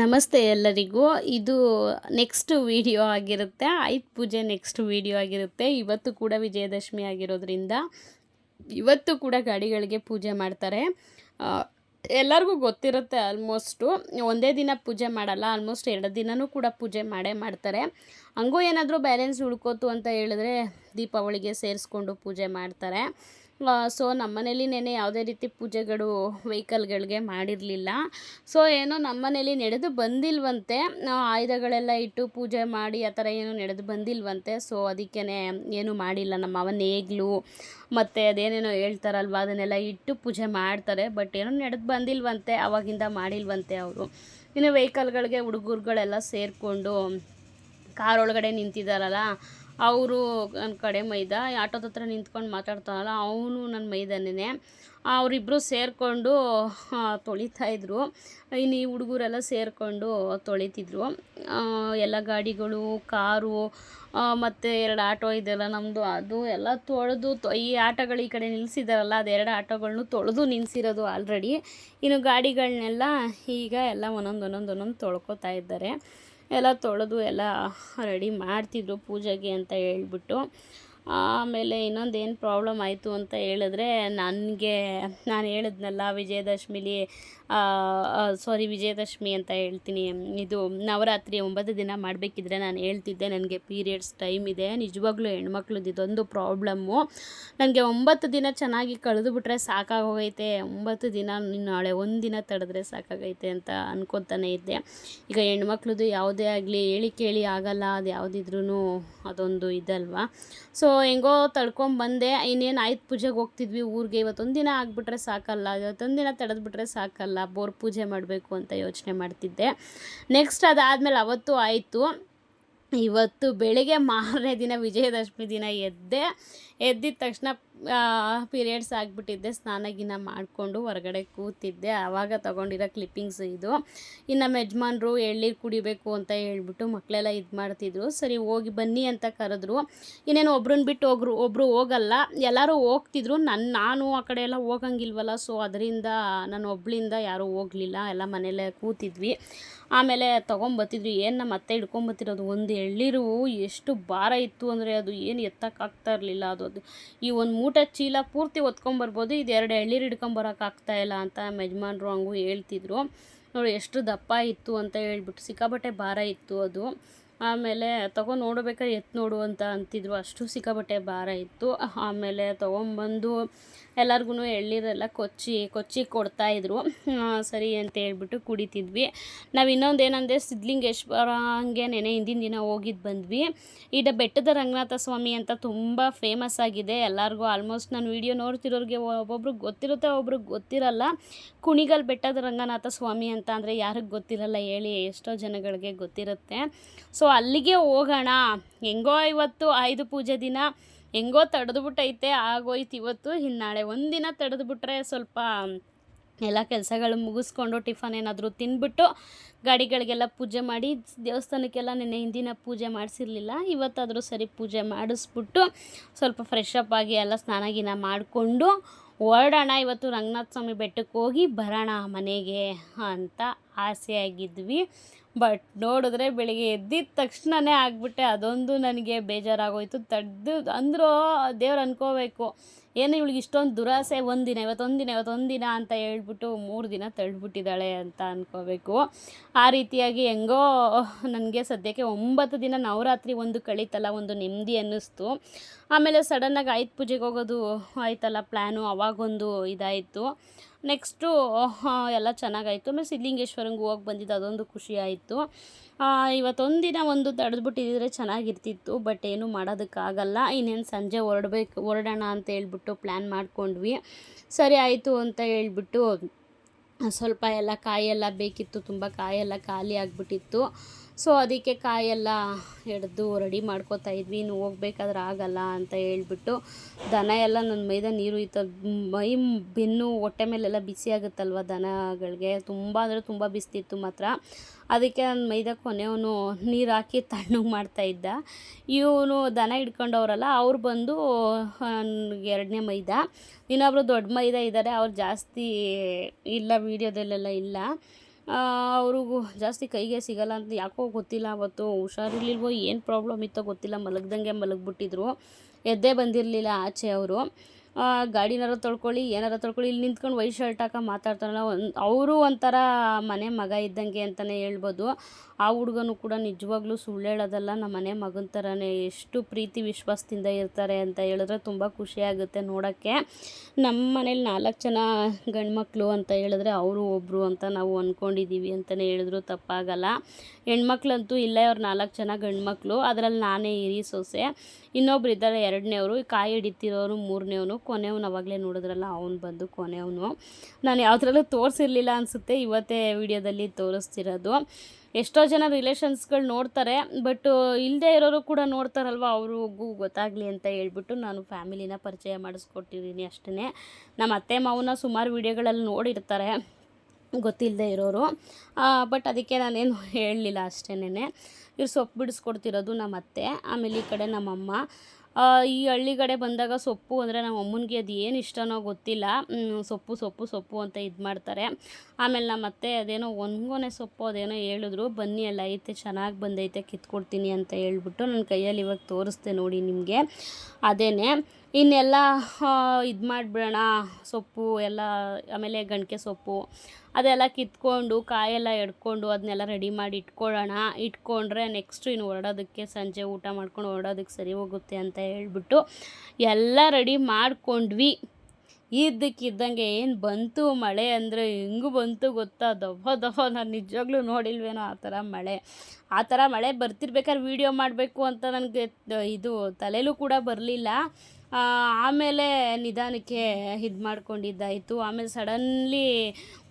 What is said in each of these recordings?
ನಮಸ್ತೆ ಎಲ್ಲರಿಗೂ. ಇದು ನೆಕ್ಸ್ಟ್ ವಿಡಿಯೋ ಆಗಿರುತ್ತೆ. ಆಯುಧ ಪೂಜೆ ನೆಕ್ಸ್ಟ್ ವಿಡಿಯೋ ಆಗಿರುತ್ತೆ. ಇವತ್ತು ಕೂಡ ವಿಜಯದಶಮಿ ಆಗಿರೋದ್ರಿಂದ ಇವತ್ತು ಕೂಡ ಗಾಡಿಗಳಿಗೆ ಪೂಜೆ ಮಾಡ್ತಾರೆ. ಎಲ್ಲರಿಗೂ ಗೊತ್ತಿರುತ್ತೆ ಆಲ್ಮೋಸ್ಟು ಒಂದೇ ದಿನ ಪೂಜೆ ಮಾಡಲ್ಲ ಆಲ್ಮೋಸ್ಟ್ ಎರಡು ದಿನವೂ ಕೂಡ ಪೂಜೆ ಮಾಡೇ ಮಾಡ್ತಾರೆ. ಹಂಗೂ ಏನಾದರೂ ಬ್ಯಾಲೆನ್ಸ್ ಉಳ್ಕೋತು ಅಂತ ಹೇಳಿದ್ರೆ ದೀಪಾವಳಿಗೆ ಸೇರಿಸ್ಕೊಂಡು ಪೂಜೆ ಮಾಡ್ತಾರೆ. ಸೊ ನಮ್ಮನೇಲಿ ನೆನೆ ಯಾವುದೇ ರೀತಿ ಪೂಜೆಗಳು, ವೆಹಿಕಲ್ಗಳಿಗೆ ಮಾಡಿರಲಿಲ್ಲ. ಸೊ ಏನೋ ನಮ್ಮನೇಲಿ ನಡೆದು ಬಂದಿಲ್ವಂತೆ. ಆಯುಧಗಳೆಲ್ಲ ಇಟ್ಟು ಪೂಜೆ ಮಾಡಿ ಆ ಥರ ಏನೂ ನಡೆದು ಬಂದಿಲ್ವಂತೆ. ಸೊ ಅದಕ್ಕೇ ಏನೂ ಮಾಡಿಲ್ಲ. ನಮ್ಮ ಅವ ನೇಗ್ಲು, ಮತ್ತು ಅದೇನೇನೋ ಹೇಳ್ತಾರಲ್ವ, ಅದನ್ನೆಲ್ಲ ಇಟ್ಟು ಪೂಜೆ ಮಾಡ್ತಾರೆ. ಬಟ್ ಏನೋ ನಡೆದು ಬಂದಿಲ್ವಂತೆ. ಅವಾಗಿಂದ ಮಾಡಿಲ್ವಂತೆ ಅವರು. ಇನ್ನು ವೆಹಿಕಲ್ಗಳಿಗೆ, ಹುಡುಗರುಗಳೆಲ್ಲ ಸೇರಿಕೊಂಡು ಕಾರ್ ಒಳಗಡೆ ನಿಂತಿದ್ದಾರಲ್ಲ ಅವರು ನನ್ನ ಕಡೆ ಮೈದ ಆಟೋದ ಹತ್ರ ನಿಂತ್ಕೊಂಡು ಮಾತಾಡ್ತಾನಲ್ಲ, ಅವನು ನನ್ನ ಮೈದನೇ ಅವರಿಬ್ಬರು ಸೇರಿಕೊಂಡು ತೊಳಿತಾ ಇದ್ರು. ಇನ್ನು ಈ ಹುಡುಗರೆಲ್ಲ ಸೇರಿಕೊಂಡು ತೊಳಿತಿದ್ರು. ಎಲ್ಲ ಗಾಡಿಗಳು, ಕಾರು ಮತ್ತು ಎರಡು ಆಟೋ ಇದೆಲ್ಲ ನಮ್ಮದು ಅದು ಎಲ್ಲ ತೊಳೆದು ಈ ಆಟೋಗಳು ಈ ಕಡೆ ನಿಲ್ಲಿಸಿದಾರಲ್ಲ ಎರಡು ಆಟೋಗಳ್ನೂ ತೊಳೆದು ನಿಲ್ಲಿಸಿರೋದು ಆಲ್ರೆಡಿ ಇನ್ನು ಗಾಡಿಗಳನ್ನೆಲ್ಲ ಈಗ ಎಲ್ಲ ಒಂದೊಂದು ಒಂದೊಂದು ಒಂದೊಂದು ತೊಳ್ಕೊತಾ ಇದ್ದಾರೆ. ಎಲ್ಲ ತೊಳೆದು ಎಲ್ಲ ರೆಡಿ ಮಾಡ್ತಿದ್ರು ಪೂಜೆಗೆ ಅಂತ ಹೇಳ್ಬಿಟ್ಟು. ಆಮೇಲೆ ಇನ್ನೊಂದು ಏನು ಪ್ರಾಬ್ಲಮ್ ಆಯಿತು ಅಂತ ಹೇಳಿದ್ರೆ ನನಗೆ, ನಾನು ಹೇಳಿದ್ನಲ್ಲ ವಿಜಯದಶಮಿಲಿ ಸಾರಿ ವಿಜಯದಶಮಿ ಅಂತ ಹೇಳ್ತೀನಿ. ಇದು ನವರಾತ್ರಿ ಒಂಬತ್ತು ದಿನ ಮಾಡಬೇಕಿದ್ರೆ ನಾನು ಹೇಳ್ತಿದ್ದೆ, ನನಗೆ ಪೀರಿಯಡ್ಸ್ ಟೈಮ್ ಇದೆ. ನಿಜವಾಗ್ಲೂ ಹೆಣ್ಮಕ್ಳದ್ದು ಇದೊಂದು ಪ್ರಾಬ್ಲಮ್ಮು ನನಗೆ ಒಂಬತ್ತು ದಿನ ಚೆನ್ನಾಗಿ ಕಳೆದು ಬಿಟ್ರೆ ಸಾಕಾಗೋಗೈತೆ. ಒಂಬತ್ತು ದಿನ ನಾಳೆ ಒಂದು ದಿನ ತಡೆದ್ರೆ ಸಾಕಾಗೈತೆ ಅಂತ ಅನ್ಕೊತಾನೆ ಇದ್ದೆ. ಈಗ ಹೆಣ್ಮಕ್ಳದ್ದು ಯಾವುದೇ ಆಗಲಿ, ಹೇಳಿ ಕೇಳಿ ಆಗಲ್ಲ ಅದು ಯಾವುದಿದ್ರೂ ಅದೊಂದು ಇದಲ್ವಾ? ಸೊ ಹೆಂಗೋ ತಡ್ಕೊಂಬಂದೆ ಇನ್ನೇನು ಆಯ್ತು ಪೂಜೆಗೆ ಹೋಗ್ತಿದ್ವಿ ಊರಿಗೆ. ಇವತ್ತೊಂದು ದಿನ ಆಗಿಬಿಟ್ರೆ ಸಾಕಲ್ಲ. ಇವತ್ತೊಂದು ದಿನ ತಡೆದ್ಬಿಟ್ರೆ ಸಾಕಲ್ಲ. ಬೋರ್ ಪೂಜೆ ಮಾಡಬೇಕು ಅಂತ ಯೋಚನೆ ಮಾಡ್ತಿದ್ದೆ. ನೆಕ್ಸ್ಟ್ ಅದಾದಮೇಲೆ ಅವತ್ತು ಆಯಿತು. ಇವತ್ತು ಬೆಳಿಗ್ಗೆ ಮಾರನೇ ದಿನ ವಿಜಯದಶಮಿ ದಿನ ಎದ್ದೆ, ಎದ್ದಿದ ತಕ್ಷಣ ಪೀರಿಯಡ್ಸ್ ಆಗಿಬಿಟ್ಟಿದ್ದೆ. ಸ್ನಾನ ಗಿನ ಮಾಡಿಕೊಂಡು ಹೊರಗಡೆ ಕೂತಿದ್ದೆ. ಆವಾಗ ತಗೊಂಡಿರೋ ಕ್ಲಿಪ್ಪಿಂಗ್ಸ್ ಇದು. ಇನ್ನು ನಮ್ಮ ಯಜಮಾನ್ರು ಎಳ್ನೀರು ಕುಡಿಬೇಕು ಅಂತ ಹೇಳ್ಬಿಟ್ಟು ಮಕ್ಕಳೆಲ್ಲ ಇದು ಮಾಡ್ತಿದ್ರು. ಸರಿ, ಹೋಗಿ ಬನ್ನಿ ಅಂತ ಕರೆದ್ರು. ಇನ್ನೇನು ಒಬ್ರನ್ನ ಬಿಟ್ಟು ಹೋಗ್ರು ಒಬ್ಬರು ಹೋಗಲ್ಲ. ಎಲ್ಲರೂ ಹೋಗ್ತಿದ್ರು. ನನ್ನ ನಾನು ಆ ಕಡೆ ಎಲ್ಲ ಹೋಗಂಗಿಲ್ವಲ್ಲ. ಸೊ ಅದರಿಂದ ನಾನು ಒಬ್ಳಿಂದ ಯಾರೂ ಹೋಗಲಿಲ್ಲ. ಎಲ್ಲ ಮನೇಲೇ ಕೂತಿದ್ವಿ. ಆಮೇಲೆ ತೊಗೊಂಬತ್ತಿದ್ರು, ಏನು ನಮ್ಮ ಅತ್ತೆ ಹಿಡ್ಕೊಂಬತ್ತಿರೋದು? ಒಂದು ಎಳ್ನೀರು ಎಷ್ಟು ಭಾರ ಇತ್ತು ಅಂದರೆ ಅದು ಏನು ಎತ್ತಕ್ಕಾಗ್ತಾ ಇರಲಿಲ್ಲ. ಅದು ಅದು ಈ ಒಂದು ಮೂಟ ಚೀಲ ಪೂರ್ತಿ ಹೊತ್ಕೊಂಬರ್ಬೋದು ಇದು ಎರಡು ಎಳ್ನೀರು ಹಿಡ್ಕೊಂಬರೋಕ್ಕಾಗ್ತಾ ಇಲ್ಲ ಅಂತ ನಮ್ಮ ಯಜಮಾನ್ರು ಹಂಗೂ ಹೇಳ್ತಿದ್ರು. ನೋಡಿ, ಎಷ್ಟು ದಪ್ಪ ಇತ್ತು ಅಂತ ಹೇಳ್ಬಿಟ್ಟು ಸಿಕ್ಕಾಬಟ್ಟೆ ಭಾರ ಇತ್ತು ಅದು. ಆಮೇಲೆ ತಗೊಂಡು ನೋಡ್ಬೇಕಾದ್ರೆ ಎತ್ತು ನೋಡು ಅಂತ ಅಂತಿದ್ರು. ಅಷ್ಟು ಸಿಕ್ಕಾಬಟ್ಟೆ ಭಾರ ಇತ್ತು. ಆಮೇಲೆ ತೊಗೊಂಬಂದು ಎಲ್ಲರಿಗೂ ಎಳ್ನೀರೆಲ್ಲ ಕೊಚ್ಚಿ ಕೊಚ್ಚಿ ಕೊಡ್ತಾಯಿದ್ರು ಸರಿ ಅಂತ ಹೇಳ್ಬಿಟ್ಟು ಕುಡಿತಿದ್ವಿ. ನಾವು ಇನ್ನೊಂದು ಏನಂದರೆ ಸಿದ್ಧಲಿಂಗೇಶ್ವರ ನೆನೆ ಹಿಂದಿನ ದಿನ ಹೋಗಿದ್ದು ಬಂದ್ವಿ. ಈಗ ಬೆಟ್ಟದ ರಂಗನಾಥ ಸ್ವಾಮಿ ಅಂತ ತುಂಬ ಫೇಮಸ್ ಆಗಿದೆ. ಎಲ್ಲರಿಗೂ ಆಲ್ಮೋಸ್ಟ್ ನಾನು ವಿಡಿಯೋ ನೋಡ್ತಿರೋರಿಗೆ ಒಬ್ಬೊಬ್ರಿಗೆ ಗೊತ್ತಿರುತ್ತೆ ಒಬ್ರಿಗೆ ಗೊತ್ತಿರಲ್ಲ. ಕುಣಿಗಲ್ ಬೆಟ್ಟದ ರಂಗನಾಥ ಸ್ವಾಮಿ ಅಂತ ಅಂದರೆ ಯಾರಿಗೆ ಗೊತ್ತಿರಲ್ಲ ಹೇಳಿ, ಎಷ್ಟೋ ಜನಗಳಿಗೆ ಗೊತ್ತಿರುತ್ತೆ. ಸೊ ಅಲ್ಲಿಗೆ ಹೋಗೋಣ. ಹೆಂಗೋ ಇವತ್ತು ಆಯುಧ ಪೂಜೆ ದಿನ. ಹೆಂಗೋ ತಡೆದ್ಬಿಟ್ಟೈತೆ, ಆಗೋಯ್ತು ಇವತ್ತು. ಇನ್ನು ನಾಳೆ ಒಂದಿನ ತಡೆದ್ಬಿಟ್ರೆ ಸ್ವಲ್ಪ ಎಲ್ಲ ಕೆಲಸಗಳು ಮುಗಿಸ್ಕೊಂಡು ಟಿಫನ್ ಏನಾದರೂ ತಿನ್ಬಿಟ್ಟು ಗಾಡಿಗಳಿಗೆಲ್ಲ ಪೂಜೆ ಮಾಡಿ, ದೇವಸ್ಥಾನಕ್ಕೆಲ್ಲ ನಿನ್ನೆ ಹಿಂದಿನ ಪೂಜೆ ಮಾಡಿಸಿರ್ಲಿಲ್ಲ. ಇವತ್ತಾದರೂ ಸರಿ ಪೂಜೆ ಮಾಡಿಸ್ಬಿಟ್ಟು ಸ್ವಲ್ಪ ಫ್ರೆಶ್ ಅಪ್ ಆಗಿ ಎಲ್ಲ ಸ್ನಾನ ಗಿನ ಮಾಡಿಕೊಂಡು ಹೊರಡೋಣ ಇವತ್ತು ರಂಗನಾಥ ಸ್ವಾಮಿ ಬೆಟ್ಟಕ್ಕೆ ಹೋಗಿ ಬರೋಣ ಮನೆಗೆ ಅಂತ ಆಸೆಯಾಗಿದ್ವಿ. ಬಟ್ ನೋಡಿದ್ರೆ ಬೆಳಿಗ್ಗೆ ಎದ್ದಿದ ತಕ್ಷಣವೇ ಆಗಿಬಿಟ್ಟೆ. ಅದೊಂದು ನನಗೆ ಬೇಜಾರಾಗೋಯಿತು. ತಡೆದು ಅಂದರೂ ದೇವ್ರು ಅನ್ಕೋಬೇಕು. ಏನು ಇವಳಿಗೆ ಇಷ್ಟೊಂದು ದುರಾಸೆ? ಒಂದಿನ ಇವತ್ತೊಂದು ದಿನ ಅಂತ ಹೇಳ್ಬಿಟ್ಟು ಮೂರು ದಿನ ತಳ್ಳಿಬಿಟ್ಟಿದ್ದಾಳೆ ಅಂತ ಅಂದ್ಕೋಬೇಕು ಆ ರೀತಿಯಾಗಿ ಹೆಂಗೋ ನನಗೆ ಸದ್ಯಕ್ಕೆ ಒಂಬತ್ತು ದಿನ ನವರಾತ್ರಿ ಒಂದು ಕಳೀತಲ್ಲ, ಒಂದು ನೆಮ್ಮದಿ ಅನ್ನಿಸ್ತು. ಆಮೇಲೆ ಸಡನ್ನಾಗಿ ಆಯ್ತು ಪೂಜೆಗೆ ಹೋಗೋದು ಆಯ್ತಲ್ಲ ಪ್ಲ್ಯಾನು ಅವಾಗೊಂದು ಇದಾಯಿತು. ನೆಕ್ಸ್ಟು ಎಲ್ಲ ಚೆನ್ನಾಗಾಯಿತು. ಆಮೇಲೆ ಸಿದ್ಧಲಿಂಗೇಶ್ವರಂಗೆ ಹೋಗಿ ಬಂದಿದ್ದು ಅದೊಂದು ಖುಷಿ ಆಯಿತು. ಇವತ್ತೊಂದಿನ ಒಂದು ತಡೆದ್ಬಿಟ್ಟಿದ್ರೆ ಚೆನ್ನಾಗಿರ್ತಿತ್ತು, ಬಟ್ ಏನು ಮಾಡೋದಕ್ಕಾಗಲ್ಲ. ಇನ್ನೇನು ಸಂಜೆ ಹೊರಡ್ಬೇಕು, ಹೊರಡೋಣ ಅಂತ ಹೇಳ್ಬಿಟ್ಟು ಪ್ಲ್ಯಾನ್ ಮಾಡ್ಕೊಂಡ್ವಿ. ಸರಿ ಆಯಿತು ಅಂತ ಹೇಳ್ಬಿಟ್ಟು, ಸ್ವಲ್ಪ ಎಲ್ಲ ಕಾಯೆಲ್ಲ ಬೇಕಿತ್ತು, ತುಂಬ ಕಾಯೆಲ್ಲ ಖಾಲಿ ಆಗಿಬಿಟ್ಟಿತ್ತು. ಸೊ ಅದಕ್ಕೆ ಕಾಯೆಲ್ಲ ಹಿಡ್ದು ರೆಡಿ ಮಾಡ್ಕೋತಾ ಇದ್ವಿ. ಇನ್ನು ಹೋಗ್ಬೇಕಾದ್ರೆ ಆಗಲ್ಲ ಅಂತ ಹೇಳ್ಬಿಟ್ಟು ದನ ಎಲ್ಲ ನನ್ನ ಮೈದ ನೀರು ಇತ್ತು. ಮೈ ಬೆನ್ನು ಹೊಟ್ಟೆ ಮೇಲೆಲ್ಲ ಬಿಸಿ ಆಗುತ್ತಲ್ವ ದನಗಳಿಗೆ? ತುಂಬ ಅಂದರೆ ತುಂಬ ಬಿಸ್ತಿತ್ತು ಮಾತ್ರ. ಅದಕ್ಕೆ ನನ್ನ ಮೈದ ಕೊನೆಯವನು ನೀರು ಹಾಕಿ ತಣ್ಣಗೆ ಮಾಡ್ತಾ ಇದ್ದ. ಇವನು ದನ ಹಿಡ್ಕೊಂಡವ್ರಲ್ಲ, ಅವ್ರು ಬಂದು ಎರಡನೇ ಮೈದ. ಇನ್ನೊಬ್ರು ದೊಡ್ಡ ಮೈದ ಇದ್ದಾರೆ ಅವ್ರು ಜಾಸ್ತಿ ಇಲ್ಲ, ವೀಡಿಯೋದಲ್ಲೆಲ್ಲ ಇಲ್ಲ. ಅವ್ರಿಗೂ ಜಾಸ್ತಿ ಕೈಗೆ ಸಿಗಲ್ಲ ಅಂತ ಯಾಕೋ ಗೊತ್ತಿಲ್ಲ, ಅವತ್ತು ಹುಷಾರಿರ್ಲಿಲ್ವೋ, ಏನು ಪ್ರಾಬ್ಲಮ್ ಇತ್ತೋ ಗೊತ್ತಿಲ್ಲ, ಮಲಗ್ದಂಗೆ ಮಲಗಿಬಿಟ್ಟಿದ್ರು. ಎದ್ದೇ ಬಂದಿರಲಿಲ್ಲ ಆಚೆ ಅವರು. ಗಾಡಿನಾರ ತೊಳ್ಕೊಳ್ಳಿ, ಏನಾರ ತೊಳ್ಕೊಳ್ಳಿ, ಇಲ್ಲಿ ನಿಂತ್ಕೊಂಡು ವೈಟ್ ಶರ್ಟ್ ಹಾಕ ಮಾತಾಡ್ತಾರಲ್ಲ, ಒಂದು, ಅವರು ಒಂಥರ ಮನೆ ಮಗ ಇದ್ದಂಗೆ ಅಂತಲೇ ಹೇಳ್ಬೋದು. ಆ ಹುಡುಗನು ಕೂಡ ನಿಜವಾಗ್ಲೂ ಸುಳ್ಳು ಹೇಳೋದಲ್ಲ, ನಮ್ಮ ಮನೆ ಮಗನ ಥರನೇ ಎಷ್ಟು ಪ್ರೀತಿ ವಿಶ್ವಾಸದಿಂದ ಇರ್ತಾರೆ ಅಂತ ಹೇಳಿದ್ರೆ ತುಂಬ ಖುಷಿಯಾಗುತ್ತೆ ನೋಡೋಕ್ಕೆ. ನಮ್ಮ ಮನೇಲಿ ನಾಲ್ಕು ಜನ ಗಂಡ್ಮಕ್ಳು ಅಂತ ಹೇಳಿದ್ರೆ ಅವರು ಒಬ್ಬರು ಅಂತ ನಾವು ಅಂದ್ಕೊಂಡಿದ್ದೀವಿ ಅಂತಲೇ ಹೇಳಿದ್ರು, ತಪ್ಪಾಗಲ್ಲ. ಹೆಣ್ಮಕ್ಳಂತೂ ಇಲ್ಲೇ ಅವ್ರು ನಾಲ್ಕು ಜನ ಗಂಡ್ಮಕ್ಳು, ಅದರಲ್ಲಿ ನಾನೇ ಹಿರಿ ಸೊಸೆ. ಇನ್ನೊಬ್ರು ಇದ್ದಾರೆ ಎರಡನೇವರು, ಕಾಯಿ ಹಿಡಿತಿರೋರು ಮೂರನೇವನು ಕೊನೆಯವನು ಅವಾಗಲೇ ನೋಡಿದ್ರಲ್ಲ, ಅವನು ಬಂದು ಕೊನೆಯವನು. ನಾನು ಯಾವುದ್ರಲ್ಲೂ ತೋರಿಸಿರ್ಲಿಲ್ಲ ಅನಿಸುತ್ತೆ, ಇವತ್ತೇ ವಿಡಿಯೋದಲ್ಲಿ ತೋರಿಸ್ತಿರೋದು. ಎಷ್ಟೋ ಜನ ರಿಲೇಷನ್ಸ್ಗಳು ನೋಡ್ತಾರೆ, ಬಟ್ ಇಲ್ಲದೆ ಇರೋರು ಕೂಡ ನೋಡ್ತಾರಲ್ವ, ಅವ್ರಿಗೂ ಗೊತ್ತಾಗಲಿ ಅಂತ ಹೇಳ್ಬಿಟ್ಟು ನಾನು ಫ್ಯಾಮಿಲಿನ ಪರಿಚಯ ಮಾಡಿಸ್ಕೊಟ್ಟಿದ್ದೀನಿ ಅಷ್ಟೇ ನಮ್ಮ ಅತ್ತೆ ಮಾವನ ಸುಮಾರು ವಿಡಿಯೋಗಳಲ್ಲಿ ನೋಡಿರ್ತಾರೆ ಗೊತ್ತಿಲ್ಲದೆ ಇರೋರು. ಬಟ್ ಅದಕ್ಕೆ ನಾನೇನು ಹೇಳಲಿಲ್ಲ ಅಷ್ಟೇನೆ ಇವ್ರು ಸೊಪ್ಪು ಬಿಡಿಸ್ಕೊಡ್ತಿರೋದು ನಮ್ಮ ಅತ್ತೆ ಆಮೇಲೆ ಈ ಕಡೆ ನಮ್ಮಮ್ಮ. ಈ ಹಳ್ಳಿ ಕಡೆ ಬಂದಾಗ ಸೊಪ್ಪು ಅಂದರೆ ನಮ್ಮ ಅಮ್ಮನಿಗೆ ಅದು ಏನು ಇಷ್ಟನೋ ಗೊತ್ತಿಲ್ಲ. ಸೊಪ್ಪು ಸೊಪ್ಪು ಸೊಪ್ಪು ಅಂತ ಇದು ಮಾಡ್ತಾರೆ. ಆಮೇಲೆ ನಮ್ಮ ಅತ್ತೆ ಅದೇನೋ ಒಣಗೊನೆ ಸೊಪ್ಪು ಅದೇನೋ ಹೇಳಿದ್ರು, ಬನ್ನಿ ಎಲ್ಲ ಐತೆ, ಚೆನ್ನಾಗಿ ಬಂದೈತೆ, ಕಿತ್ಕೊಡ್ತೀನಿ ಅಂತ ಹೇಳ್ಬಿಟ್ಟು ನನ್ನ ಕೈಯಲ್ಲಿ ಇವಾಗ ತೋರಿಸ್ದೆ ನೋಡಿ ನಿಮಗೆ. ಅದೇ ಇನ್ನೆಲ್ಲ ಇದು ಮಾಡಿಬಿಡೋಣ, ಸೊಪ್ಪು ಎಲ್ಲ, ಆಮೇಲೆ ಗಂಟೆ ಸೊಪ್ಪು. ಅದೆಲ್ಲ ಕಿತ್ಕೊಂಡು, ಕಾಯೆಲ್ಲ ಎಡ್ಕೊಂಡು ಅದನ್ನೆಲ್ಲ ರೆಡಿ ಮಾಡಿ ಇಟ್ಕೊಳ್ಳೋಣ. ಇಟ್ಕೊಂಡ್ರೆ ನೆಕ್ಸ್ಟು ಇನ್ನು ಹೊರಡೋದಕ್ಕೆ ಸಂಜೆ ಊಟ ಮಾಡ್ಕೊಂಡು ಹೊರಡೋದಕ್ಕೆ ಸರಿ ಹೋಗುತ್ತೆ ಅಂತ ಹೇಳ್ಬಿಟ್ಟು ಎಲ್ಲ ರೆಡಿ ಮಾಡಿಕೊಂಡ್ವಿ. ಇದ್ದಕ್ಕಿದ್ದಂಗೆ ಏನು ಬಂತು ಮಳೆ ಅಂದರೆ ಹೆಂಗು ಬಂತು ಗೊತ್ತಾ? ದಬ್ಬ ದಬ್ಬ ನಾನು ನಿಜವಾಗ್ಲೂ ನೋಡಿಲ್ವೇನೋ ಆ ಥರ ಮಳೆ. ಆ ಥರ ಮಳೆ ಬರ್ತಿರ್ಬೇಕಾದ್ರೆ ವೀಡಿಯೋ ಮಾಡಬೇಕು ಅಂತ ನನಗೆ, ಇದು ತಲೆಯಲ್ಲೂ ಕೂಡ ಬರಲಿಲ್ಲ. ಆಮೇಲೆ ನಿಧಾನಕ್ಕೆ ಇದು ಮಾಡ್ಕೊಂಡಿದ್ದಾಯಿತು. ಆಮೇಲೆ ಸಡನ್ಲಿ,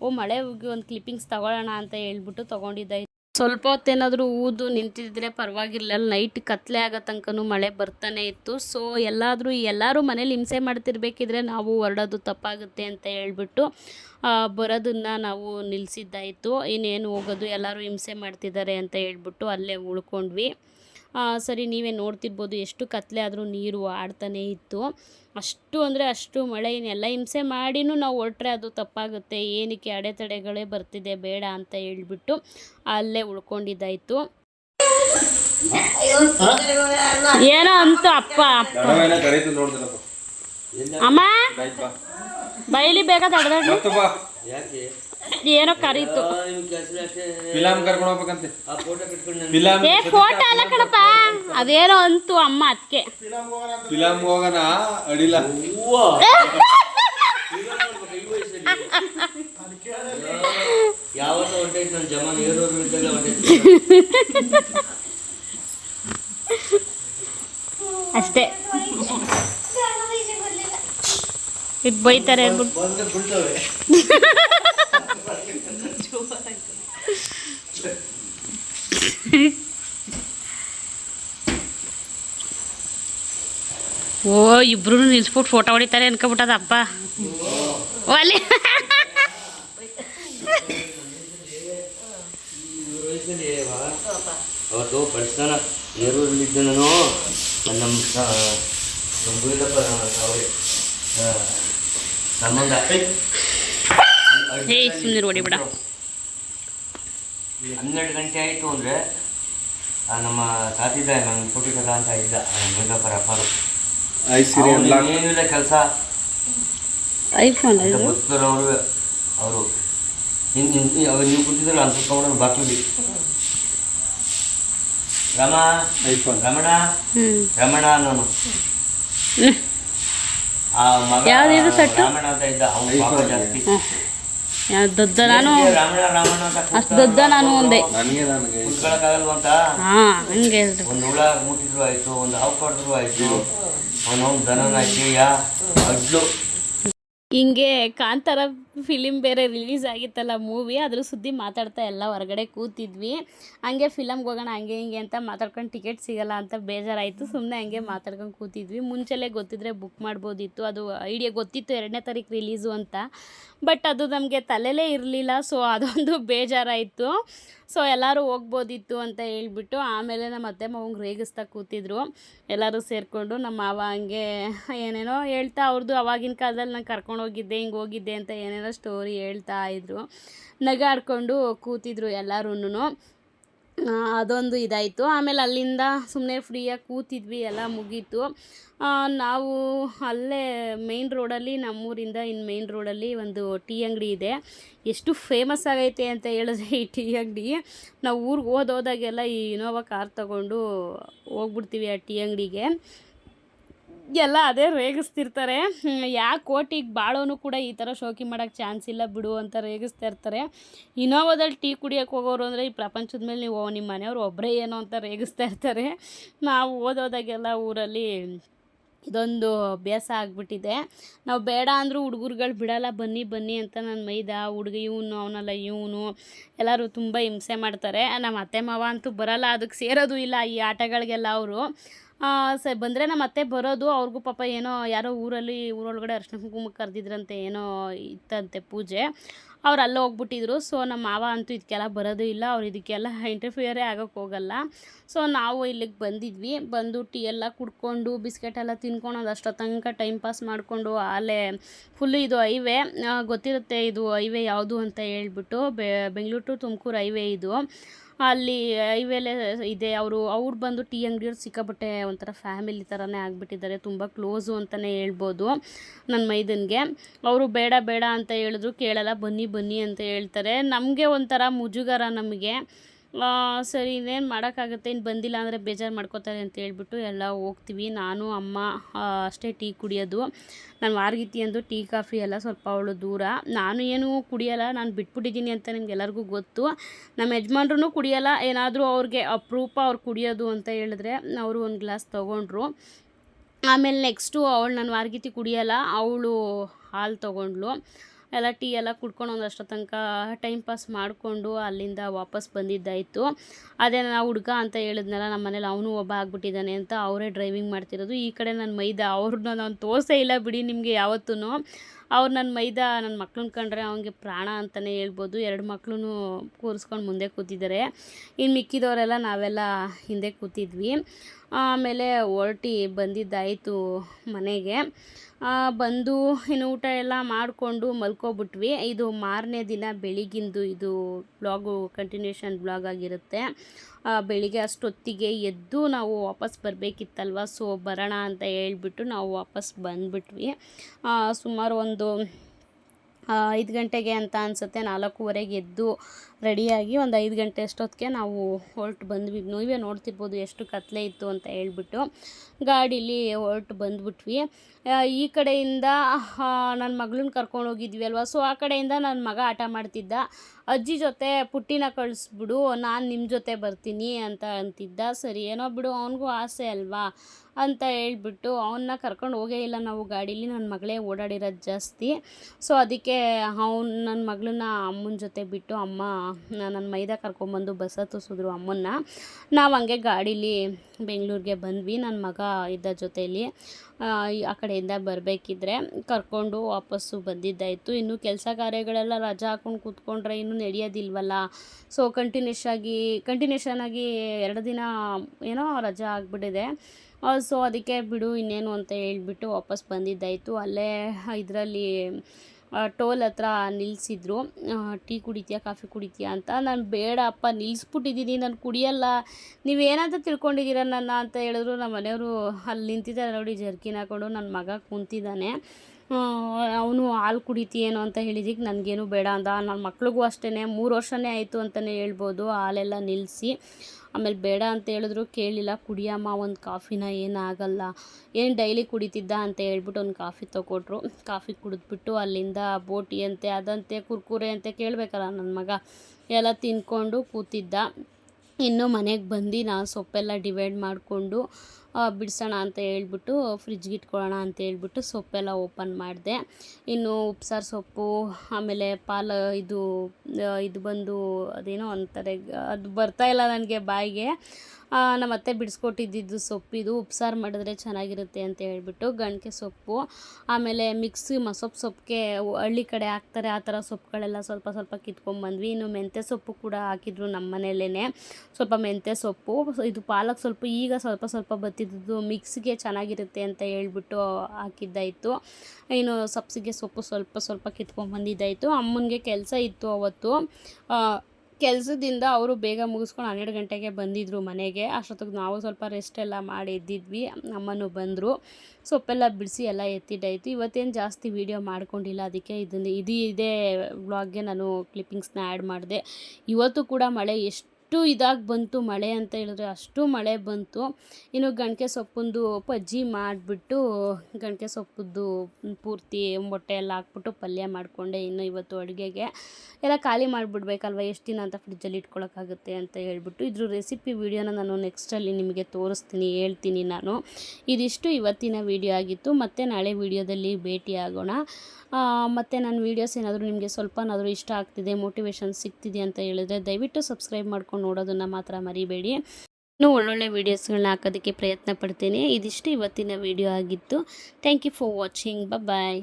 ಓ, ಮಳೆ ಹೋಗಿ ಒಂದು ಕ್ಲಿಪ್ಪಿಂಗ್ಸ್ ತಗೊಳ್ಳೋಣ ಅಂತ ಹೇಳ್ಬಿಟ್ಟು ತೊಗೊಂಡಿದ್ದಾಯಿತು. ಸ್ವಲ್ಪ ಹೊತ್ತೇನಾದರೂ ಊದು ನಿಂತಿದ್ರೆ ಪರವಾಗಿಲ್ಲ ನೈಟ್ ಕತ್ಲೆ ಆಗೋ ತನಕನೂ ಮಳೆ ಬರ್ತಾನೆ ಇತ್ತು. ಸೊ ಎಲ್ಲಾದರೂ, ಎಲ್ಲರೂ ಮನೇಲಿ ಹಿಂಸೆ ಮಾಡ್ತಿರ್ಬೇಕಿದ್ರೆ ನಾವು ಹೊರಡೋದು ತಪ್ಪಾಗುತ್ತೆ ಅಂತ ಹೇಳ್ಬಿಟ್ಟು ಬರೋದನ್ನು ನಾವು ನಿಲ್ಲಿಸಿದ್ದಾಯಿತು ಇನ್ನೇನು ಹೋಗೋದು, ಎಲ್ಲರೂ ಹಿಂಸೆ ಮಾಡ್ತಿದ್ದಾರೆ ಅಂತ ಹೇಳ್ಬಿಟ್ಟು ಅಲ್ಲೇ ಉಳ್ಕೊಂಡ್ವಿ. ಸರಿ ನೀವೇ ನೋಡ್ತಿರ್ಬೋದು ಎಷ್ಟು ಕತ್ಲೆ ಆದರೂ ನೀರು ಆಡ್ತಾನೇ ಇತ್ತು. ಅಷ್ಟು ಅಂದರೆ ಅಷ್ಟು ಮಳೆ ಏನೆಲ್ಲ ಹಿಂಸೆ ಮಾಡಿನೂ ನಾವು ಹೊರಟ್ರೆ ಅದು ತಪ್ಪಾಗುತ್ತೆ. ಏನಕ್ಕೆ ಅಡೆತಡೆಗಳೇ ಬರ್ತಿದೆ ಬೇಡ ಅಂತ ಹೇಳ್ಬಿಟ್ಟು ಅಲ್ಲೇ ಉಳ್ಕೊಂಡಿದ್ದಾಯಿತು. ಏನೋ ಅಂತ ಅಪ್ಪ. ಅಮ್ಮ? ಬಯಲಿ ಬೈಲಿ ಬೇಗ ತಡೆದ ಮತ್ತು ಬಾ. ಏನೋ ಕರೀತು. ಫಿಲಂ ಕರ್ಕೊಂಡು ಹೋಗ್ಬೇಕಂತೆ. ಫಿಲಾಮ್ ಏ ಫೋಟೋ ಅಲ್ಲ ಕಣಪ್ಪ. ಅದೇನೋ ಅಂತು ಅಮ್ಮ ಅದಕ್ಕೆ ಫಿಲಾಮ್ ಹೋಗೋಣ ಅಡಿಲ್ಲ ಯಾವತ್ತೋ ಹೊಂಟೈತೆ ನನ್ನ ಜಮಾನ್ ಏರೋರು ಇದ್ದಾಗ ಹೊಂಟೈತೆ ಅಷ್ಟೇ. ಇದು ಬೈತಾರೆ ಅಂದ್ಬಿಟ್ಟು ಓ ಇಬ್ರು ನಿಲ್ಸ್ಬಿಟ್ಟು ಫೋಟೋ ಹೊಡಿತಾರೆ ಅನ್ಕೊಬಿಟ್ಟದ ಅಪ್ಪ. ಓ ಅಲ್ಲಿ ಅವತ್ತು ಬಡಿಸ್ತಾನ ಏರೂರಲ್ಲಿದ್ದೆ ನಾನು. ನಮ್ಮ ಸ- ನಮ್ಮ ಗುರುದಪ್ಪ ಅವ್ರೆ ಆ, ಸಂಬಂಧ ಏಯ್ ಸುಮ್ಮನೆ ಹೊಡಿಬಿಡ. ಹನ್ನೆರಡು ಗಂಟೆ ಆಯಿತು ಅಂದರೆ ನಮ್ಮ ತಾತಿದ್ದ ನಾನು ಕದ ಅಂತ ಇದ್ದ ಗುರುದಪ್ಪರ ಅಪ್ಪರು. ಐ ಸೀರೆ ಅನ್ಲಾಕ್. ಏನಿಲ್ಲ ಕೆಲಸ. ಐಫೋನ್ ಅಂತ ಗೊತ್ತಿರೋ ಅವರು. ಅವರು. ಹಿಂಗೆ ಅವ್ರು ನೀವು ಕೂತಿದ್ರಲ್ಲ ಅಂತ ತಗೊಂಡು ಬಾಕ್ಲಿ ರಮ ಐಫೋನ್. ರಮಣ ರಮಣ ಅನ್ನೋನು. ಆ ಮಗ ರಾಮಣ ಅಂತ ಇದ್ದ ಅವನು ಜಾಸ್ತಿ. ದೊಡ್ಡ ನಾನು ಅಷ್ಟು ದೊಡ್ಡ ನಾನು ಒಂದೇ. ನನಗೆ ನನಗೆ. ಕುತ್ಕೊಳಕ್ಕಾಗಲ್ವಂತ ಹಾಂ ಹಂಗೆ ಹೇಳ್ರಿ. ಒಂದು ಹುಳ ಮುಟ್ಟಿದ್ರು ಆಯ್ತು ಒಂದು ಹಾವು ಕಡಿದ್ರು ಆಯ್ತು. ಅವನು ದನನ ಯಾ ಅಡ್ಲು. ಹಿಂಗೆ ಕಾಂತಾರ ಫಿಲಿಮ್ ಬೇರೆ ರಿಲೀಸ್ ಆಗಿತ್ತಲ್ಲ ಮೂವಿ ಅದ್ರ ಸುದ್ದಿ ಮಾತಾಡ್ತಾ ಎಲ್ಲ ಹೊರಗಡೆ ಕೂತಿದ್ವಿ. ಹಂಗೆ ಫಿಲಮ್ಗೆ ಹೋಗೋಣ, ಹಂಗೆ ಹಿಂಗೆ ಅಂತ ಮಾತಾಡ್ಕೊಂಡು ಟಿಕೆಟ್ ಸಿಗಲ್ಲ ಅಂತ ಬೇಜಾರಾಯಿತು. ಸುಮ್ಮನೆ ಹಂಗೆ ಮಾತಾಡ್ಕೊಂಡು ಕೂತಿದ್ವಿ. ಮುಂಚೆಲೇ ಗೊತ್ತಿದ್ರೆ ಬುಕ್ ಮಾಡ್ಬೋದಿತ್ತು. ಅದು ಐಡಿಯಾ ಗೊತ್ತಿತ್ತು ಎರಡನೇ ತಾರೀಕು ರಿಲೀಸು ಅಂತ. ಬಟ್ ಅದು ನಮಗೆ ತಲೆಲೇ ಇರಲಿಲ್ಲ ಸೊ ಅದೊಂದು ಬೇಜಾರಾಯಿತು. ಸೊ ಎಲ್ಲರೂ ಹೋಗ್ಬೋದಿತ್ತು ಅಂತ ಹೇಳ್ಬಿಟ್ಟು ಆಮೇಲೆ ನಮ್ಮ ಅತ್ತೆ ಮಾವಂಗೆ ರೇಗಿಸ್ತಾ ಕೂತಿದ್ರು. ಎಲ್ಲರೂ ಸೇರಿಕೊಂಡು ನಮ್ಮ ಮಾವ ಹಂಗೆ ಏನೇನೋ ಹೇಳ್ತಾ ಅವ್ರದ್ದು ಅವಾಗಿನ ಕಾಲದಲ್ಲಿ ನಾನು ಕರ್ಕೊಂಡು ಹೋಗಿದ್ದೆ, ಹಿಂಗೆ ಹೋಗಿದ್ದೆ ಅಂತ ಏನೇನೋ ಸ್ಟೋರಿ ಹೇಳ್ತಾ ಇದ್ರು. ನಗಾಡ್ಕೊಂಡು ಕೂತಿದ್ರು ಎಲ್ಲರೂ ಅದೊಂದು ಇದಾಯಿತು. ಆಮೇಲೆ ಅಲ್ಲಿಂದ ಸುಮ್ಮನೆ ಫ್ರೀಯಾಗಿ ಕೂತಿದ್ವಿ, ಎಲ್ಲ ಮುಗೀತು. ನಾವು ಅಲ್ಲೇ ಮೇನ್ ರೋಡಲ್ಲಿ ನಮ್ಮೂರಿಂದ ಇನ್ನು ಮೇನ್ ರೋಡಲ್ಲಿ ಒಂದು ಟೀ ಅಂಗಡಿ ಇದೆ. ಎಷ್ಟು ಫೇಮಸ್ ಆಗೈತೆ ಅಂತ ಹೇಳಿದ್ರೆ ಈ ಟೀ ಅಂಗಡಿ. ನಾವು ಊರಿಗೆ ಹೋದೋದಾಗೆಲ್ಲ ಈ ಇನೋವಾ ಕಾರ್ ತಗೊಂಡು ಹೋಗ್ಬಿಡ್ತೀವಿ ಆ ಟೀ ಅಂಗಡಿಗೆ. ಎಲ್ಲ ಅದೇ ರೇಗಿಸ್ತಿರ್ತಾರೆ. ಯಾಕೆ ಕೋಟಿಗೆ ಬಾಳೋನು ಕೂಡ ಈ ಥರ ಶೋಕಿ ಮಾಡೋಕ್ಕೆ ಚಾನ್ಸ್ ಇಲ್ಲ ಬಿಡು ಅಂತ ರೇಗಿಸ್ತಾ ಇರ್ತಾರೆ. ಇನೋವಾದಲ್ಲಿ ಟೀ ಕುಡಿಯೋಕೆ ಹೋಗೋರು ಅಂದರೆ ಈ ಪ್ರಪಂಚದ ಮೇಲೆ ನೀವು ನಿಮ್ಮ ಮನೆಯವರು ಒಬ್ಬರೇ ಏನೋ ಅಂತ ರೇಗಿಸ್ತಾ ಇರ್ತಾರೆ. ನಾವು ಓದೋದಾಗೆಲ್ಲ ಊರಲ್ಲಿ ಇದೊಂದು ಅಭ್ಯಾಸ ಆಗಿಬಿಟ್ಟಿದೆ. ನಾವು ಬೇಡ ಅಂದರೂ ಹುಡುಗರುಗಳು ಬಿಡಲ್ಲ, ಬನ್ನಿ ಬನ್ನಿ ಅಂತ ನನ್ನ ಮೈದ, ಹುಡುಗ ಇವನು, ಅವನಲ್ಲ ಇವನು, ಎಲ್ಲರೂ ತುಂಬ ಹಿಂಸೆ ಮಾಡ್ತಾರೆ. ನಮ್ಮ ಅತ್ತೆ ಮಾವ ಅಂತೂ ಬರಲ್ಲ ಅದಕ್ಕೆ ಸೇರೋದು ಇಲ್ಲ ಈ ಆಟಗಳಿಗೆಲ್ಲ ಅವರು. ಸ, ಬಂದರೆ ನಮ್ಮ ಅತ್ತೆ ಬರೋದು ಅವ್ರಿಗೂ ಪಾಪ ಏನೋ ಯಾರೋ ಊರಲ್ಲಿ, ಊರೊಳಗಡೆ ಅರ್ಶಿನ ಕುಂಕುಮಕ್ಕೆ ಕರೆದಿದ್ರಂತೆ ಏನೋ ಇತ್ತಂತೆ ಪೂಜೆ. ಅವ್ರು ಅಲ್ಲೇ ಹೋಗ್ಬಿಟ್ಟಿದ್ರು. ಸೊ, ನಮ್ಮ ಮಾವ ಅಂತೂ ಇದಕ್ಕೆಲ್ಲ ಬರೋದು ಇಲ್ಲ. ಅವ್ರು ಇದಕ್ಕೆಲ್ಲ ಇಂಟರ್ಫಿಯರೇ ಆಗೋಕ್ಕೆ ಹೋಗಲ್ಲ. ಸೊ, ನಾವು ಇಲ್ಲಿಗೆ ಬಂದಿದ್ವಿ. ಬಂದು ಟೀ ಎಲ್ಲ ಕುಡ್ಕೊಂಡು, ಬಿಸ್ಕೆಟ್ ಎಲ್ಲ ತಿನ್ಕೊಂಡು ಒಂದು ಅಷ್ಟೋ ತನಕ ಟೈಮ್ ಪಾಸ್ ಮಾಡಿಕೊಂಡು ಆಲೇ ಫುಲ್ಲು ಇದು ಹೈವೇ ಗೊತ್ತಿರುತ್ತೆ ಇದು ಹೈವೇ ಯಾವುದು ಅಂತ ಹೇಳ್ಬಿಟ್ಟು. ಬೆಂಗಳೂರು ಟು ತುಮಕೂರು ಹೈವೇ ಇದು. ಅಲ್ಲಿ ಹೈವೇಲೆ ಇದೆ. ಅವರು, ಅವ್ರು ಬಂದು ಟೀ ಅಂಗಡಿಯವ್ರು ಸಿಕ್ಕಾಪಟ್ಟೆ ಒಂಥರ ಫ್ಯಾಮಿಲಿ ಥರನೇ ಆಗಿಬಿಟ್ಟಿದ್ದಾರೆ. ತುಂಬ ಕ್ಲೋಸು ಅಂತಲೇ ಹೇಳ್ಬೋದು ನನ್ನ ಮೈದನ್ಗೆ. ಅವರು ಬೇಡ ಬೇಡ ಅಂತ ಹೇಳಿದ್ರು, ಕೇಳಲ್ಲ, ಬನ್ನಿ ಬನ್ನಿ ಅಂತ ಹೇಳ್ತಾರೆ. ನಮಗೆ ಒಂಥರ ಮುಜುಗರ ನಮಗೆ. ಸರಿ, ಇನ್ನೇನು ಮಾಡೋಕ್ಕಾಗುತ್ತೆ? ಇನ್ನು ಬಂದಿಲ್ಲ ಅಂದರೆ ಬೇಜಾರು ಮಾಡ್ಕೋತಾರೆ ಅಂತ ಹೇಳ್ಬಿಟ್ಟು ಎಲ್ಲ ಹೋಗ್ತೀವಿ. ನಾನು, ಅಮ್ಮ ಅಷ್ಟೇ ಟೀ ಕುಡಿಯೋದು. ನಾನು ವಾರ್ಗಿತಿ ಅಂದು ಟೀ, ಕಾಫಿ ಎಲ್ಲ ಸ್ವಲ್ಪ ಅವಳು ದೂರ. ನಾನು ಏನು ಕುಡಿಯೋಲ್ಲ, ನಾನು ಬಿಟ್ಬಿಟ್ಟಿದ್ದೀನಿ ಅಂತ ನಿಮ್ಗೆಲ್ಲರಿಗೂ ಗೊತ್ತು. ನಮ್ಮ ಯಜಮಾನ್ರೂ ಕುಡಿಯೋಲ್ಲ. ಏನಾದರೂ ಅವ್ರಿಗೆ ಅಪರೂಪ ಅವ್ರು ಕುಡಿಯೋದು ಅಂತ ಹೇಳಿದ್ರೆ ಅವರು ಒಂದು ಗ್ಲಾಸ್ ತೊಗೊಂಡ್ರು. ಆಮೇಲೆ ನೆಕ್ಸ್ಟು ಅವಳು ನಾನು ವಾರ್ಗಿತಿ ಕುಡಿಯೋಲ್ಲ, ಅವಳು ಹಾಲು ತೊಗೊಂಡ್ಳು. ಎಲ್ಲ ಟೀ ಎಲ್ಲ ಕುಡ್ಕೊಂಡು ಒಂದಷ್ಟು ತನಕ ಟೈಮ್ ಪಾಸ್ ಮಾಡಿಕೊಂಡು ಅಲ್ಲಿಂದ ವಾಪಸ್ ಬಂದಿದ್ದಾಯಿತು. ಅದೇ ನಾನು ಹುಡುಗ ಅಂತ ಹೇಳಿದ್ನಲ್ಲ ನಮ್ಮ ಮನೇಲಿ ಅವನು ಒಬ್ಬ ಆಗ್ಬಿಟ್ಟಿದ್ದಾನೆ ಅಂತ ಅವರೇ ಡ್ರೈವಿಂಗ್ ಮಾಡ್ತಿರೋದು. ಈ ಕಡೆ ನನ್ನ ಮೈದ, ಅವ್ರನ್ನ ನಾನು ತೋರಿಸೇ ಇಲ್ಲ ಬಿಡಿ ನಿಮಗೆ ಯಾವತ್ತೂ ಅವ್ರು ನನ್ನ ಮೈದ ನನ್ನ ಮಕ್ಳನ್ನ ಕಂಡ್ರೆ ಅವನಿಗೆ ಪ್ರಾಣ ಅಂತಲೇ ಹೇಳ್ಬೋದು. ಎರಡು ಮಕ್ಳು ಕೂರಿಸ್ಕೊಂಡು ಮುಂದೆ ಕೂತಿದ್ದಾರೆ. ಇನ್ನು ಮಿಕ್ಕಿದವರೆಲ್ಲ ನಾವೆಲ್ಲ ಹಿಂದೆ ಕೂತಿದ್ವಿ. ಆಮೇಲೆ ಹೊರಟಿ ಬಂದಿದ್ದಾಯಿತು ಮನೆಗೆ. ಬಂದು ಇನ್ನು ಊಟ ಎಲ್ಲ ಮಾಡಿಕೊಂಡು ಮಲ್ಕೊಬಿಟ್ವಿ. ಇದು ಮಾರನೇ ದಿನ ಬೆಳಿಗಿಂದು ಇದು ಬ್ಲಾಗು ಕಂಟಿನ್ಯೂಷನ್ ಬ್ಲಾಗ್ ಆಗಿರುತ್ತೆ. ಬೆಳಿಗ್ಗೆ ಅಷ್ಟೊತ್ತಿಗೆ ಎದ್ದು ನಾವು ವಾಪಸ್ ಬರಬೇಕಿತ್ತಲ್ವ, ಸೊ ಬರೋಣ ಅಂತ ಹೇಳ್ಬಿಟ್ಟು ನಾವು ವಾಪಸ್ ಬಂದ್ಬಿಟ್ವಿ. ಸುಮಾರು ಒಂದು ಐದು ಗಂಟೆಗೆ ಅಂತ ಅನಿಸುತ್ತೆ. ನಾಲ್ಕೂವರೆಗೆ ಎದ್ದು ರೆಡಿಯಾಗಿ ಒಂದು ಐದು ಗಂಟೆ ಅಷ್ಟೊತ್ತಿಗೆ ನಾವು ಹೊರಟು ಬಂದ್ವಿ. ನೀವೇ ನೋಡ್ತಿರ್ಬೋದು ಎಷ್ಟು ಕತ್ಲೆ ಇತ್ತು ಅಂತ ಹೇಳ್ಬಿಟ್ಟು. ಗಾಡೀಲಿ ಹೊರಟು ಬಂದ್ಬಿಟ್ವಿ. ಈ ಕಡೆಯಿಂದ ನನ್ನ ಮಗಳನ್ನ ಕರ್ಕೊಂಡು ಹೋಗಿದ್ವಿ ಅಲ್ವಾ ಸೊ ಆ ಕಡೆಯಿಂದ ನನ್ನ ಮಗ ಆಟ ಮಾಡ್ತಿದ್ದ. ಅಜ್ಜಿ ಜೊತೆ ಪುಟ್ಟಿನ ಕಳಿಸ್ಬಿಡು, ನಾನು ನಿಮ್ಮ ಜೊತೆ ಬರ್ತೀನಿ ಅಂತ ಅಂತಿದ್ದ. ಸರಿ, ಏನೋ ಬಿಡು, ಅವನಿಗೂ ಆಸೆ ಅಲ್ವಾ ಅಂತ ಹೇಳ್ಬಿಟ್ಟು ಅವನ್ನ ಕರ್ಕೊಂಡು ಹೋಗೇ ಇಲ್ಲ ನಾವು ಗಾಡೀಲಿ. ನನ್ನ ಮಗಳೇ ಓಡಾಡಿರೋದು ಜಾಸ್ತಿ. ಸೊ ಅದಕ್ಕೆ ಅವ್ನು ನನ್ನ ಮಗಳನ್ನ ಅಮ್ಮನ ಜೊತೆ ಬಿಟ್ಟು ಅಮ್ಮ ನನ್ನ ಮೈದಾ ಕರ್ಕೊಂಬಂದು ಬಸ್ ಹತ್ತಿಸಿದ್ರು ಅಮ್ಮನ್ನ. ನಾವು ಹಂಗೆ ಗಾಡೀಲಿ ಬೆಂಗಳೂರಿಗೆ ಬಂದ್ವಿ. ನನ್ನ ಮಗ ಇದ್ದ ಜೊತೆಯಲ್ಲಿ ಆ, ಕಡೆಯಿಂದ ಬರಬೇಕಿದ್ರೆ ಕರ್ಕೊಂಡು ವಾಪಸ್ಸು ಬಂದಿದ್ದಾಯಿತು. ಇನ್ನು ಕೆಲಸ ಕಾರ್ಯಗಳೆಲ್ಲ ರಜಾ ಹಾಕೊಂಡು ಕೂತ್ಕೊಂಡ್ರೆ ಇನ್ನೂ ನಡೆಯೋದಿಲ್ವಲ್ಲ? ಸೊ ಕಂಟಿನ್ಯೂಸ್ ಆಗಿ ಕಂಟಿನ್ಯೂಷನ್ ಆಗಿ ಎರಡು ದಿನ ಏನೋ ರಜಾ ಆಗಿಬಿಟ್ಟಿದೆ. ಸೊ ಅದಕ್ಕೆ ಬಿಡು ಇನ್ನೇನು ಅಂತ ಹೇಳಿಬಿಟ್ಟು ವಾಪಸ್ ಬಂದಿದ್ದಾಯಿತು. ಅಲ್ಲೇ ಇದರಲ್ಲಿ ಟೋಲ್ ಹತ್ರ ನಿಲ್ಲಿಸಿದ್ರು ಟೀ ಕುಡಿತೀಯಾ, ಕಾಫಿ ಕುಡಿತೀಯಾ ಅಂತ. ನಾನು ಬೇಡ ಅಪ್ಪ ನಿಲ್ಲಿಸ್ಬಿಟ್ಟಿದ್ದೀನಿ ನಾನು ಕುಡಿಯಲ್ಲ. ನೀವೇನಂತ ತಿಳ್ಕೊಂಡಿದ್ದೀರ ನನ್ನ ಅಂತ ಹೇಳಿದ್ರು. ನಮ್ಮ ಮನೆಯವರು ಅಲ್ಲಿ ನಿಂತಿದ್ದಾರೆ ನೋಡಿ, ಜರ್ಕಿನ್ ಹಾಕೊಂಡು ನನ್ನ ಮಗ ಕುಂತಿದ್ದಾನೆ. ಅವನು ಹಾಲು ಕುಡಿತೀಯೇನೋ ಅಂತ ಹೇಳಿದಕ್ಕೆ ನನಗೇನು ಬೇಡ ಅಂದ ನನ್ನ ಮಕ್ಳಿಗೂ ಅಷ್ಟೇ ಮೂರು ವರ್ಷನೇ ಆಯಿತು ಅಂತಲೇ ಹೇಳ್ಬೋದು. ಹಾಲೆಲ್ಲ ನಿಲ್ಲಿಸಿ ಆಮೇಲೆ ಬೇಡ ಅಂತ ಹೇಳಿದ್ರು, ಕೇಳಿಲ್ಲ ಕುಡಿಯಮ್ಮ ಒಂದು ಕಾಫಿನ ಏನಾಗಲ್ಲ ಏನು ಡೈಲಿ ಕುಡಿತಿದ್ದ? ಅಂತ ಹೇಳ್ಬಿಟ್ಟು ಒಂದು ಕಾಫಿ ತೊಗೊಟ್ರು ಕಾಫಿ ಕುಡಿದ್ಬಿಟ್ಟು ಅಲ್ಲಿಂದ ಬೋಟಿ ಅಂತೆ ಅದಂತೆ ಕುರ್ಕುರೆ ಅಂತೆ ಕೇಳಬೇಕಲ್ಲ ನನ್ನ ಮಗ. ಎಲ್ಲ ತಿನ್ಕೊಂಡು ಕೂತಿದ್ದ. ಇನ್ನು ಮನೆಗೆ ಬಂದು ನಾನು ಸೊಪ್ಪೆಲ್ಲ ಡಿವೈಡ್ ಮಾಡಿಕೊಂಡು ಬಿಡಿಸೋಣ ಅಂತ ಹೇಳ್ಬಿಟ್ಟು ಫ್ರಿಜ್ಗೆ ಇಟ್ಕೊಳ್ಳೋಣ ಅಂತ ಹೇಳ್ಬಿಟ್ಟು ಸೊಪ್ಪೆಲ್ಲ ಓಪನ್ ಮಾಡಿದೆ. ಇನ್ನು ಉಪ್ಸಾರು ಸೊಪ್ಪು, ಆಮೇಲೆ ಪಾಲ ಇದು ಇದು ಬಂದು ಅದೇನೋ ಅಂತಾರೆ, ಅದು ಬರ್ತಾ ಇಲ್ಲ ನನಗೆ ಬಾಯಿಗೆ. ನಮ್ಮ ಅತ್ತೆ ಬಿಡಿಸ್ಕೊಟ್ಟಿದ್ದು ಸೊಪ್ಪಿದು ಉಪ್ಸಾರು ಮಾಡಿದ್ರೆ ಚೆನ್ನಾಗಿರುತ್ತೆ ಅಂತ ಹೇಳ್ಬಿಟ್ಟು ಗಣಕೆ ಸೊಪ್ಪು. ಆಮೇಲೆ ಮಿಕ್ಸಿ ಮಸೊಪ್ಪು ಸೊಪ್ಪಿಗೆ ಹಳ್ಳಿ ಕಡೆ ಹಾಕ್ತಾರೆ, ಆ ಥರ ಸೊಪ್ಪುಗಳೆಲ್ಲ ಸ್ವಲ್ಪ ಸ್ವಲ್ಪ ಕಿತ್ಕೊಂಡ್ಬಂದ್ವಿ. ಇನ್ನು ಮೆಂತ್ಯ ಸೊಪ್ಪು ಕೂಡ ಹಾಕಿದ್ರು ನಮ್ಮ ಮನೆಯಲ್ಲೇ ಸ್ವಲ್ಪ ಮೆಂತ್ಯ ಸೊಪ್ಪು. ಇದು ಪಾಲಕ್ ಸ್ವಲ್ಪ ಈಗ ಸ್ವಲ್ಪ ಸ್ವಲ್ಪ ಬತ್ತಿದ್ದು ಮಿಕ್ಸಿಗೆ ಚೆನ್ನಾಗಿರುತ್ತೆ ಅಂತ ಹೇಳ್ಬಿಟ್ಟು ಹಾಕಿದ್ದಾಯಿತು. ಇನ್ನು ಸಬ್ಸಿಗೆ ಸೊಪ್ಪು ಸ್ವಲ್ಪ ಸ್ವಲ್ಪ ಕಿತ್ಕೊಂಡ್ಬಂದಿದ್ದಾಯಿತು. ಅಮ್ಮನಿಗೆ ಕೆಲಸ ಇತ್ತು ಅವತ್ತು. ಕೆಲಸದಿಂದ ಅವರು ಬೇಗ ಮುಗಿಸ್ಕೊಂಡು ಹನ್ನೆರಡು ಗಂಟೆಗೆ ಬಂದಿದ್ದರು ಮನೆಗೆ. ಅಷ್ಟೊತ್ತಿಗೆ ನಾವು ಸ್ವಲ್ಪ ರೆಸ್ಟ್ ಎಲ್ಲ ಮಾಡಿ ಎದ್ದಿದ್ವಿ. ಅಮ್ಮನೂ ಬಂದರು. ಸೊಪ್ಪೆಲ್ಲ ಬಿಡಿಸಿ ಎಲ್ಲ ಎತ್ತಿದ್ದಾಯಿತು ಇವತ್ತೇನು ಜಾಸ್ತಿ ವೀಡಿಯೋ ಮಾಡ್ಕೊಂಡಿಲ್ಲ. ಅದಕ್ಕೆ ಇದನ್ನು ಇದು ಇದೇ ವ್ಲಾಗ್ಗೆ ನಾನು ಕ್ಲಿಪ್ಪಿಂಗ್ಸ್ನ ಆ್ಯಡ್ ಮಾಡಿದೆ. ಇವತ್ತು ಕೂಡ ಮಳೆ ಎಷ್ಟು ಇದಾಗಿ ಬಂತು ಮಳೆ ಅಂತ ಹೇಳಿದ್ರೆ ಅಷ್ಟು ಮಳೆ ಬಂತು. ಇನ್ನು ಗಣಕೆ ಸೊಪ್ಪಿಂದು ಬಜ್ಜಿ ಮಾಡಿಬಿಟ್ಟು ಗಣಕೆ ಸೊಪ್ಪದ್ದು ಪೂರ್ತಿ ಮೊಟ್ಟೆ ಎಲ್ಲ ಹಾಕ್ಬಿಟ್ಟು ಪಲ್ಯ ಮಾಡಿಕೊಂಡೆ ಇನ್ನು ಇವತ್ತು ಅಡುಗೆಗೆ. ಎಲ್ಲ ಖಾಲಿ ಮಾಡಿಬಿಡ್ಬೇಕಲ್ವ, ಎಷ್ಟು ದಿನ ಅಂತ ಫ್ರಿಡ್ಜಲ್ಲಿ ಇಟ್ಕೊಳಕ್ಕಾಗುತ್ತೆ ಅಂತ ಹೇಳ್ಬಿಟ್ಟು ಇದ್ರ ರೆಸಿಪಿ ವೀಡಿಯೋನ ನಾನು ನೆಕ್ಸ್ಟಲ್ಲಿ ನಿಮಗೆ ತೋರಿಸ್ತೀನಿ, ಹೇಳ್ತೀನಿ ನಾನು. ಇದಿಷ್ಟು ಇವತ್ತಿನ ವೀಡಿಯೋ ಆಗಿತ್ತು. ಮತ್ತು ನಾಳೆ ವೀಡಿಯೋದಲ್ಲಿ ಭೇಟಿ ಆಗೋಣ ಮತ್ತು ನನ್ನ ವೀಡಿಯೋಸ್ ಏನಾದರೂ ನಿಮಗೆ ಸ್ವಲ್ಪನಾದರೂ ಇಷ್ಟ ಆಗ್ತಿದೆ ಮೋಟಿವೇಶನ್ ಸಿಗ್ತಿದೆ ಅಂತ ಹೇಳಿದ್ರೆ ದಯವಿಟ್ಟು ಸಬ್ಸ್ಕ್ರೈಬ್ ಮಾಡ್ಕೊಂಡು ನೋಡೋದನ್ನು ಮಾತ್ರ ಮರಿಬೇಡಿ. ಇನ್ನೂ ಒಳ್ಳೊಳ್ಳೆ ವೀಡಿಯೋಸ್ಗಳನ್ನ ಹಾಕೋದಕ್ಕೆ ಪ್ರಯತ್ನ ಪಡ್ತೀನಿ. ಇದಿಷ್ಟು ಇವತ್ತಿನ ವಿಡಿಯೋ ಆಗಿತ್ತು. Thank you for watching bye